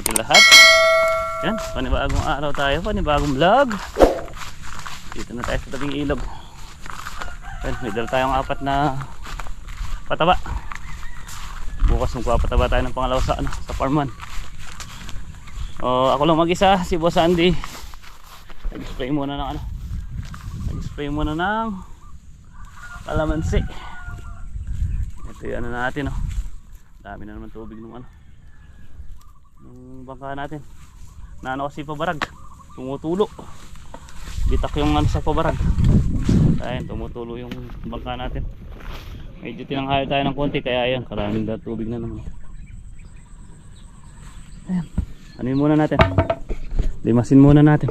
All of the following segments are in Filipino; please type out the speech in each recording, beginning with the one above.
sa ating lahat. Yan, panibagong araw tayo, panibagong vlog. Dito na tayo sa tabing ilog. Yan, may dala tayong apat na pataba. Bukas magpapataba tayo ng pangalawa sa, ano, sa farman. O, ako lang mag-isa, si Boss Andy. Nag-spray muna ng ano. Nag-spray muna ng kalamansi. Ito yung ano natin oh. Dami na naman tubig nung ano. Nung bangka natin. Naano kasi pabarag. Tumutulo. Bitak yung ano sa pabarag. Ayun, tumutulo yung bangka natin. Medyo tinanghal tayo ng konti kaya ayan, karaming daw tubig na naman. Ayan. Ano muna natin? Limasin muna natin.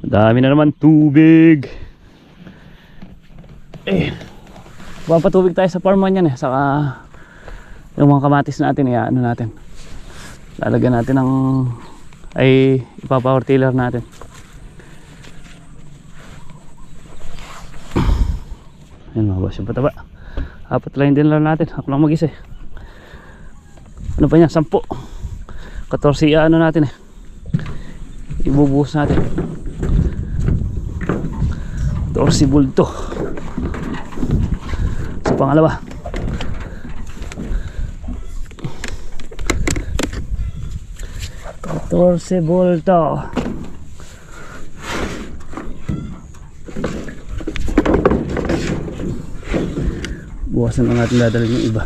Madami na naman tubig. Eh. Papatubig tayo sa farman yan eh. Saka yung mga kamatis natin, ano natin. Lalagyan natin ng ay ipapower tiller natin. Ayan mga boss, yung pataba. Apat lang din lang natin. Ako lang mag-isa eh. Ano pa yan? Sampo. 14 iya ano natin eh. Ibubuhos natin. 14 bulto sa pangalawa Catorce volto. Buwasan lang natin dadalhin yung iba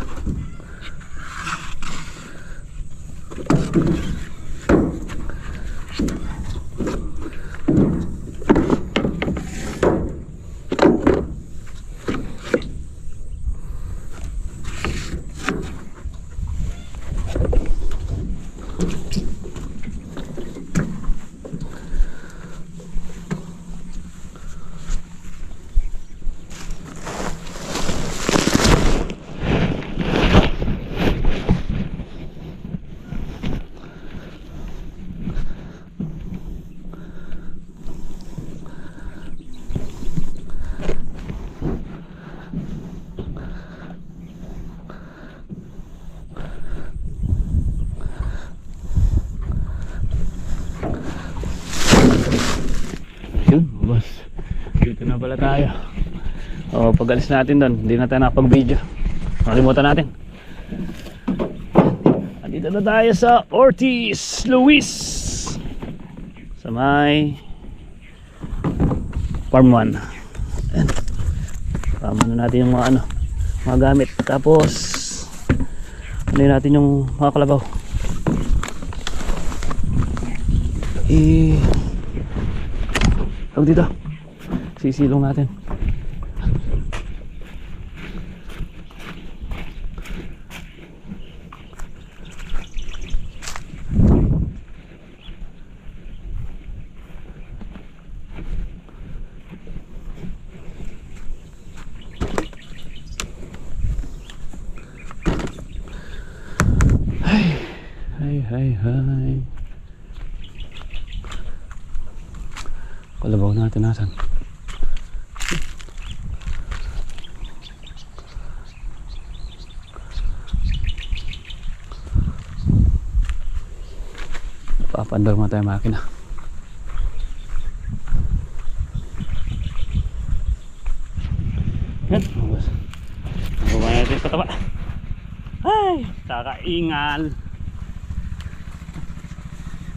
Yun, boss. Dito na pala tayo. O, pag alis natin doon, hindi na tayo nakapag-video. Nakalimutan natin. Dito na tayo sa Ortiz Luis. Sa may Farm 1. Ayan. Tama na natin yung mga ano, mga gamit. Tapos, ano natin yung mga kalabaw. Eh, Tawag dito. Sisilong natin. Papandar mo tayo makina. Yan. Nagawa natin yung pataba. Ay, kakaingal.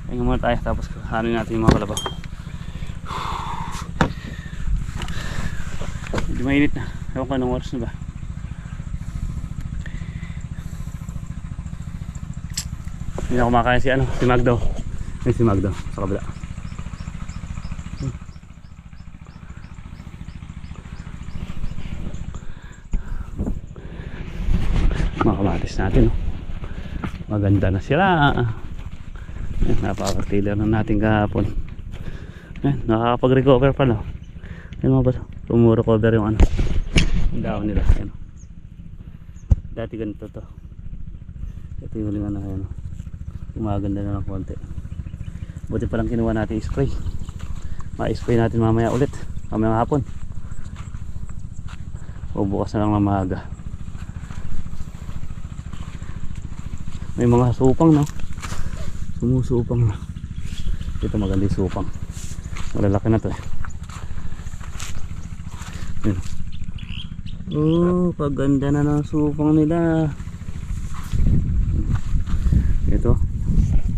Tingnan muna tayo tapos kahanin natin yung mga kalabaw. Medyo mainit na. Ewan ko anong oras na ba. Hindi na kumakain si ano, si Magdo. Ay, si Magdo, sa kabila. Mga kamatis natin, oh. Maganda na sila. Ayan, Napaka-tailor na natin kahapon. Ayan, nakakapag-recover pala. Ayan mga baso. Tumuro cover yung ano. Yung dahon nila. Ayan. Dati ganito to. Ito yung huling ano. Ayan. Gumaganda na ng konti buti palang kinuha natin spray. Ma-spray natin mamaya ulit. Mamaya hapon. O bukas na lang ng maaga. May mga supang no? Sumusupang na. Ito maganda yung supang. Malalaki na to eh. Yun. Oh paganda na ng supang nila. Ito.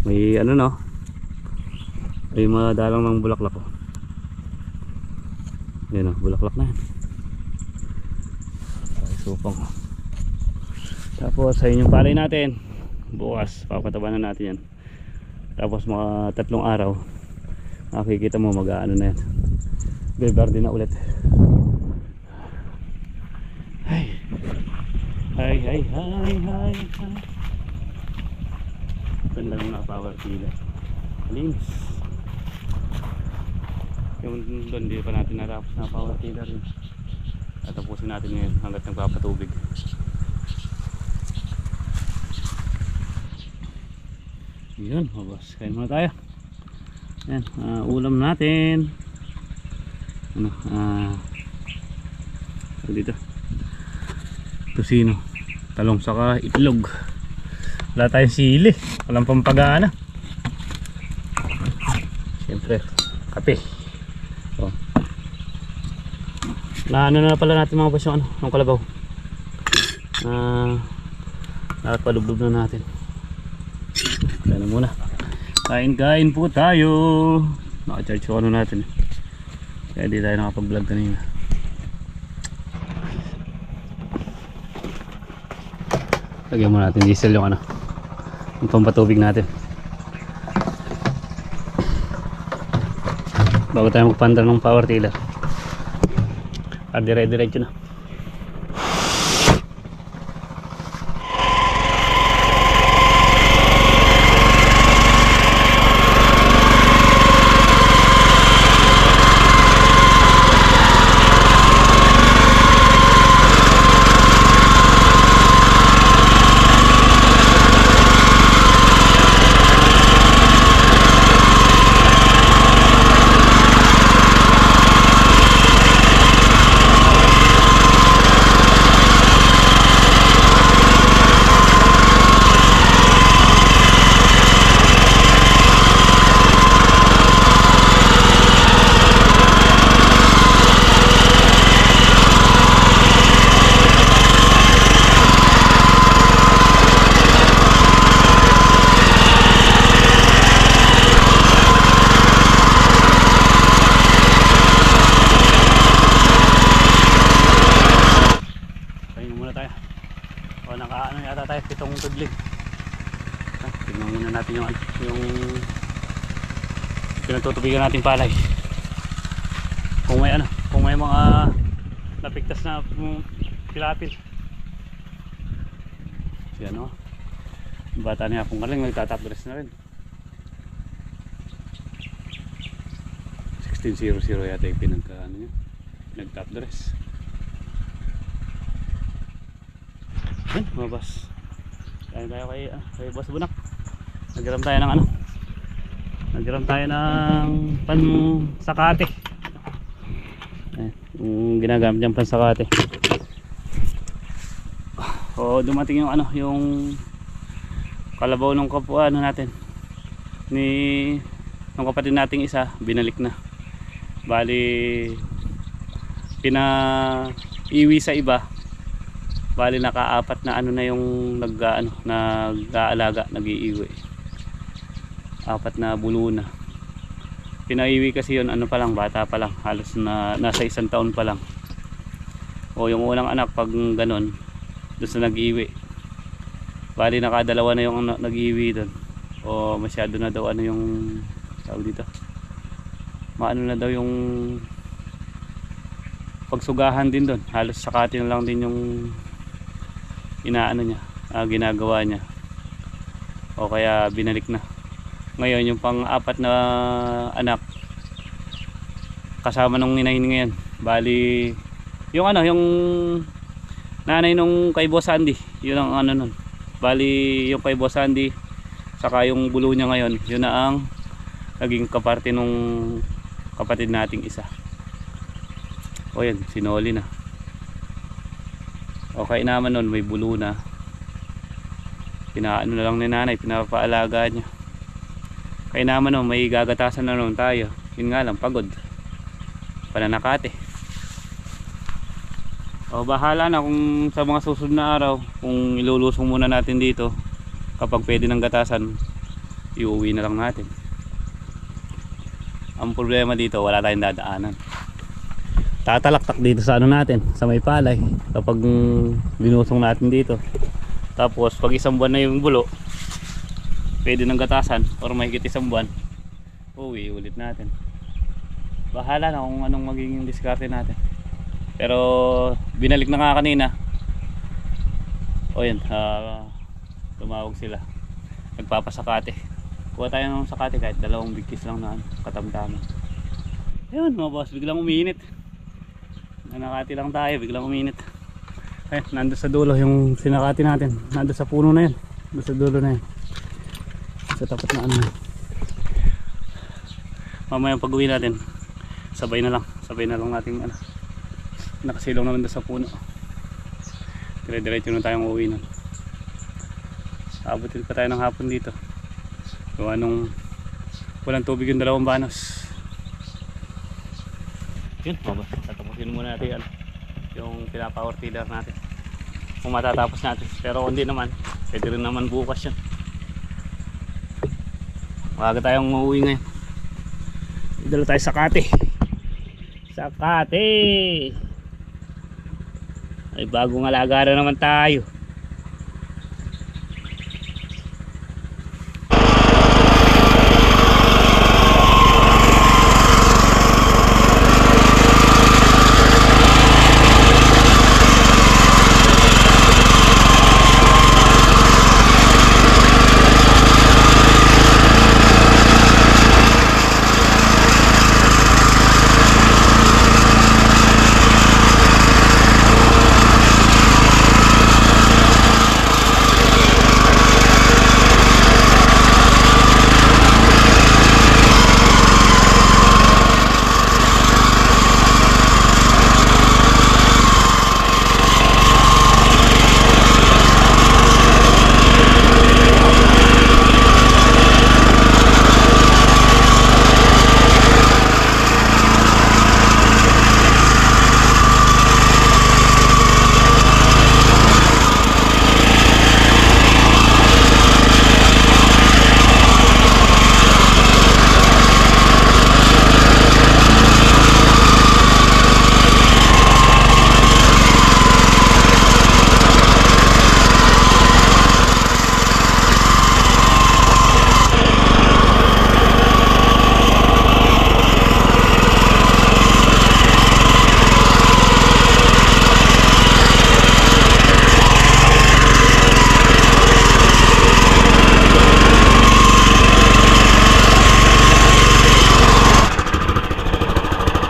May ano no? May madalang ng bulaklak oh. Yan oh, bulaklak na yan. Ay, supang oh. Tapos sa inyong palay natin. Bukas, papataba na natin yan. Tapos mga tatlong araw, makikita mo mag-ano na yan. Beberde na ulit. Ay. Ay, ay, ay, ay, ay. Ganda ng mga power tiller. Linis. Yung doon, di pa natin natapos na power tiller yun. Tatapusin natin ngayon hanggat nagpapatubig. Yun, mga boss. Kain muna tayo. Yan, ah, ulam natin. Ano, ah, uh, dito. Tusino. Talong saka itlog. Wala tayong sili. Walang pampagana. Siyempre, kape. Oh. Na ano na pala natin mga boss yung ano, yung kalabaw. Ah, uh, palublog na natin. Kaya na muna. Kain-kain po tayo. Naka-charge ko ano natin. Kaya di tayo nakapag-vlog kanina. Lagyan mo natin diesel yung ano. Yung pampatubig natin. Bago tayo magpandar ng power tiller. Para dire-diretso na. Pahinga muna tayo. O nakaano yata tayo pitong tudling. Ah, Tingnan muna natin yung ano, yung pinagtutubigan nating palay. Kung may ano, kung may mga napigtas na mm, pilapil. Si ano, bata niya kung galing nagtatap dress na rin. 1600 yata yung pinagka ano niya, nagtap dress. Yan, mga boss. Kain tayo kay, ah, kay Boss Bunak. Nagiram tayo ng ano? Nagiram tayo ng pan sakate. Ayan, yung ginagamit niyang pan sakate. O dumating yung ano, yung kalabaw ng kapwa ano natin. Ni ng kapatid nating isa, binalik na. Bali pina iwi sa iba Bali nakaapat na ano na yung nag ano, nag-aalaga, nag-iiwi. Apat na bulo na. Pinaiwi kasi yun ano pa lang, bata pa lang, halos na nasa isang taon pa lang. O yung unang anak pag ganon, doon sa nag-iwi. Bali nakadalawa na yung ano, nag-iwi doon. O masyado na daw ano yung tawag dito. Maano na daw yung pagsugahan din doon. Halos sakati lang din yung inaano niya, ah, ginagawa niya. O kaya binalik na. Ngayon yung pang-apat na anak kasama nung inahin ngayon. Bali yung ano, yung nanay nung kay Boss Andy, yun ang ano nun. Bali yung kay Boss Andy saka yung bulo niya ngayon, yun na ang naging kaparte nung kapatid nating isa. O yan, sinoli na. Okay naman nun, may bulo na. pinaano na lang ni nanay pinapaalagaan niya kaya naman oh, may gagatasan na naman tayo. Yun nga lang pagod. Pananakate o bahala na kung sa mga susunod na araw kung ilulusong muna natin dito kapag pwede ng gatasan iuwi na lang natin. Ang problema dito wala tayong dadaanan. Tatalaktak dito sa ano natin sa may palay kapag binusong natin dito. Tapos pag isang buwan na yung bulo pwede ng gatasan or mahigit isang buwan. Uwi ulit natin. Bahala na kung anong magiging diskarte natin. Pero binalik na nga kanina. O yun ah, tumawag sila. Nagpapasakate. Kuha tayo ng sakate kahit dalawang bigkis lang na ano, katamtaman. Yun mga boss biglang uminit nanakati lang tayo biglang uminit ay nandun sa dulo yung sinakati natin. Nandun sa puno na yun. Nandun sa dulo na yun sa tapat na ano. Mamaya pag uwi natin sabay na lang. Sabay na lang natin ano. Nakasilong naman doon sa puno. Dire diretso na tayong uwi nun. Abutin pa tayo ng hapon dito. Gawa nung walang tubig yung dalawang banos. Yun baba tatapusin muna natin ano, yung pinapower tiller natin. Kung matatapos natin. Pero hindi naman pwede rin naman bukas yun Maaga tayong uuwi ngayon. Dala tayo sa Kate. Sa Kate. Ay bagong alaga na naman tayo.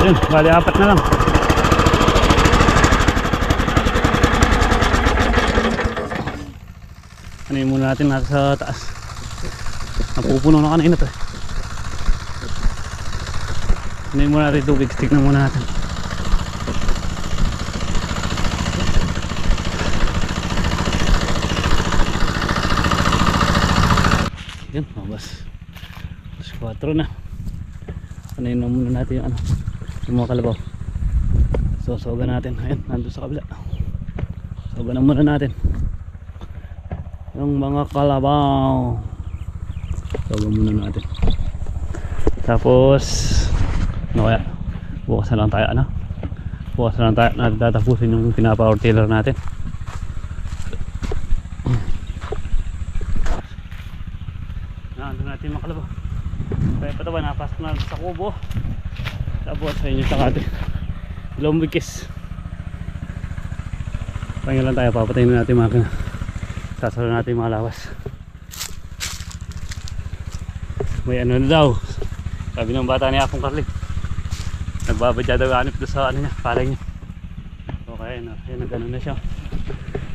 Yun, bali apat na lang. Ano muna natin nasa taas. Napupuno na kanina to. Ano muna natin tubig. Stick na muna natin. Yun, mabas. Alas 4 na. Ano na muna natin yung ano yung mga kalabaw. So soga natin. Ayun nandun sa kabila. Soga na muna natin. Yung mga kalabaw. Soga muna natin. Tapos ano kaya? Bukas na lang tayo ano? Bukas na lang tayo. Natin tatapusin yung pinapower tiller natin. Nandun natin yung mga kalabaw. Kaya pa ito ba napasok na sa kubo ayun yung sakate dalawang bigkis. Pahinga lang tayo papatayin na natin makina. Sasalo natin mga lawas. May ano na daw. Sabi ng bata ni Akong Carling nagbabadya daw hanip doon sa ano niya palay niya. Okay na ayun nag ano na siya.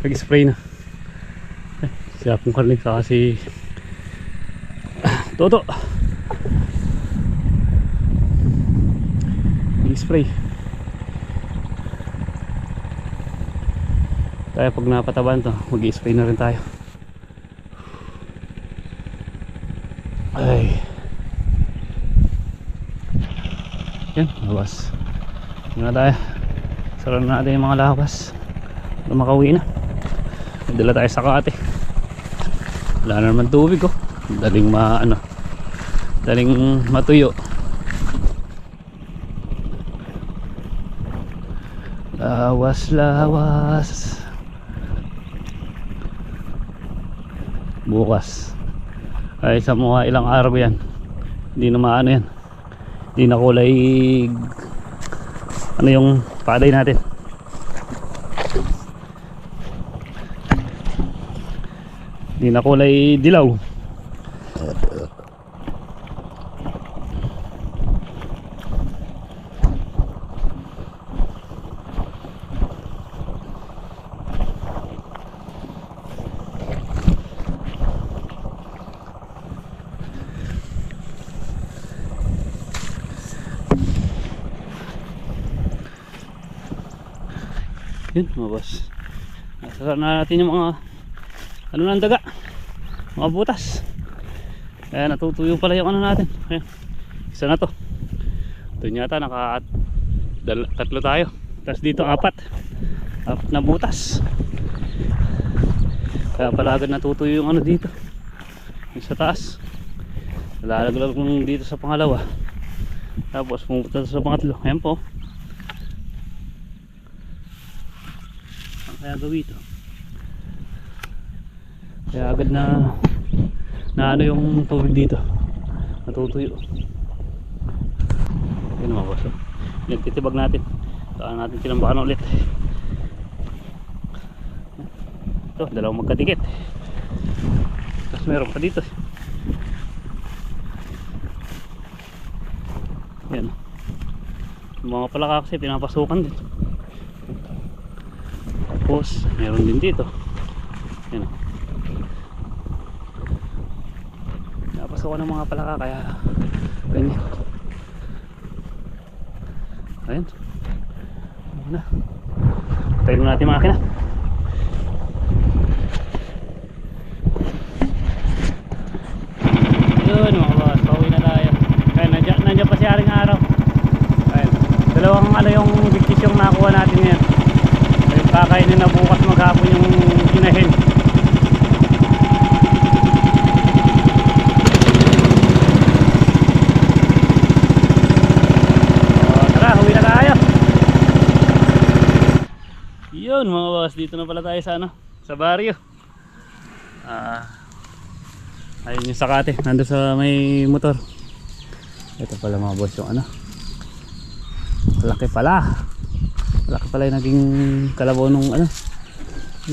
Nag spray na. Si Akong Carling saka si Toto spray Kaya pag napataban to, mag-spray na rin tayo. Ay. Yan, labas. Tingnan ano tayo. Saran natin yung mga labas. Lumakauwi ano, na. Dala tayo sa kate. Wala na naman tubig oh. Daling ma ano. Daling matuyo. Lawas, lawas. Bukas. Ay sa mga ilang araw yan. Hindi na maano yan. Hindi na kulay ano yung paday natin. Hindi na kulay dilaw. Yun mga boss. Nasa na natin yung mga ano ng daga. Mga butas. Kaya natutuyo pala yung ano natin. Ayan. Isa na to. Ito yata naka dal- tatlo tayo. Tapos dito apat. Apat na butas. Kaya pala agad natutuyo yung ano dito. Yung sa taas. Lalaglag dito sa pangalawa. Tapos pumunta sa pangatlo. Ayan po. Kaya gawin ito. Kaya agad na na ano yung tubig dito. Natutuyo. Yun mga boss. oh. Nagtitibag natin. Saan natin tinambakan ulit. Ito, dalawang magkadikit. Tapos meron pa dito. Yan. Mga palaka kasi pinapasukan din. Tapos, meron din dito. Yan. Napasukan ng mga palaka kaya ganyan. Ayan. Ano. Tayo na natin yung makina. Yun mga boss, pauwi na tayo. Kaya nandiyan, nandiyan pa si Aring Araw. Ayun. Dalawang ano yung bigkis yung nakuha natin ngayon. Kakainin na bukas maghapon yung inahin. O, tara, uwi na tayo. Yun mga boss, dito na pala tayo sa ano, sa baryo. Ah, ayun yung sakate, nando sa may motor. Ito pala mga boss yung ano. Malaki pala. Malaki pala yung naging kalabaw nung ano,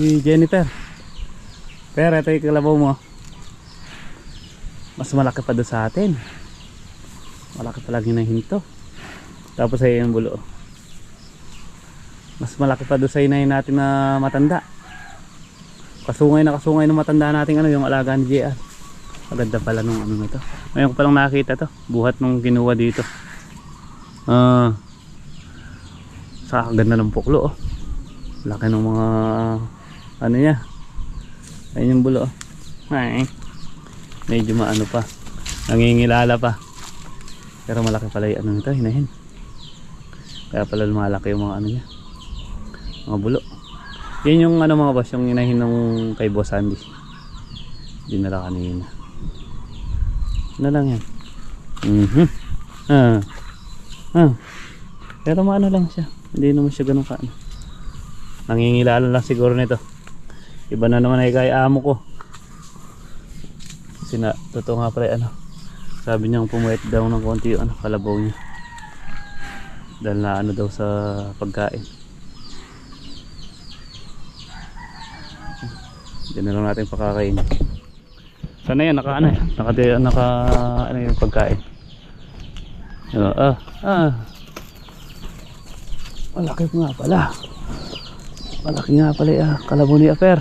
ni Jennifer. Pero ito yung kalabaw mo. Mas malaki pa doon sa atin. Malaki pala hinahinto. Tapos ay yung bulo. Mas malaki pa doon sa inahin natin na matanda. Kasungay na kasungay ng matanda natin ano yung alaga ni JR. Maganda pala nung ano na to. Ngayon ko palang nakita to. Buhat nung kinuha dito. Ah. Sa ganda ng puklo oh. Laki ng mga ano niya. Ayun yung bulo oh. Ay. Medyo maano pa. Nangingilala pa. Pero malaki pala yung ano nito, hinahin. Kaya pala lumalaki yung mga ano niya. Mga bulo. Yan yung ano mga boss, yung hinahin ng kay Boss Andy. Dinala kanina. Ano lang yan? Mhm. Ah. Ah. Pero maano lang siya. Hindi naman siya ganun ka. ano. Nangingilala lang siguro nito. Iba na naman ay kay amo ko. Kasi na, totoo nga pala ano. Sabi niyang pumuwet daw ng konti yung ano, kalabaw niya. Dahil na ano daw sa pagkain. Diyan na lang natin pakakain. Sana yan, naka ano, naka, naka ano yung pagkain. Ah, ah, ah. Malaki nga pala. Malaki nga pala ah, kalabaw ni Aper.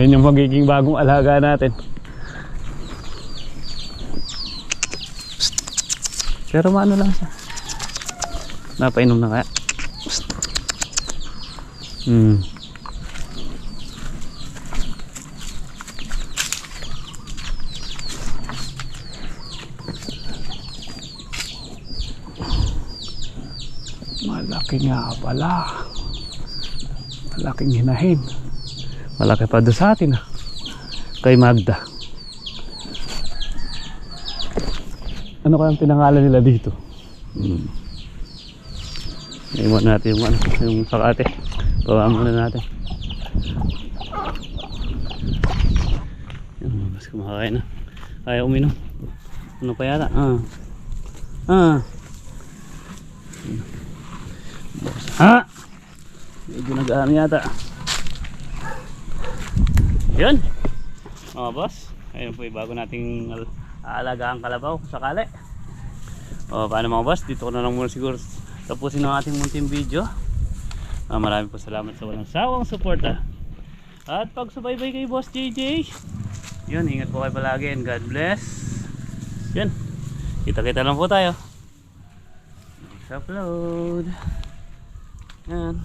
Yan yung magiging bagong alaga natin. Pero maano lang siya. Napainom na kaya. Hmm. Malaki nga pala. Malaking hinahin. Malaki pa doon sa atin ah. Kay Magda. Ano kayang pinangalan nila dito? Hmm. Iwan natin yung ano, yung sakate. Bawa muna natin. Mas kumakain na. Ayaw uminom. Ano pa yata? Ah. Ah. Ha? Medyo nag-aami yata. Yun. Mga boss. Ayun po bago nating al- aalagaan kalabaw sakali. O paano mga boss, dito ko na lang muna siguro tapusin ang ating munting video. Ah, maraming po salamat sa walang sawang suporta. At pagsubaybay kay Boss JJ. Yun, ingat po kayo palagi and God bless. Yun, kita-kita lang po tayo. Next upload. Yan.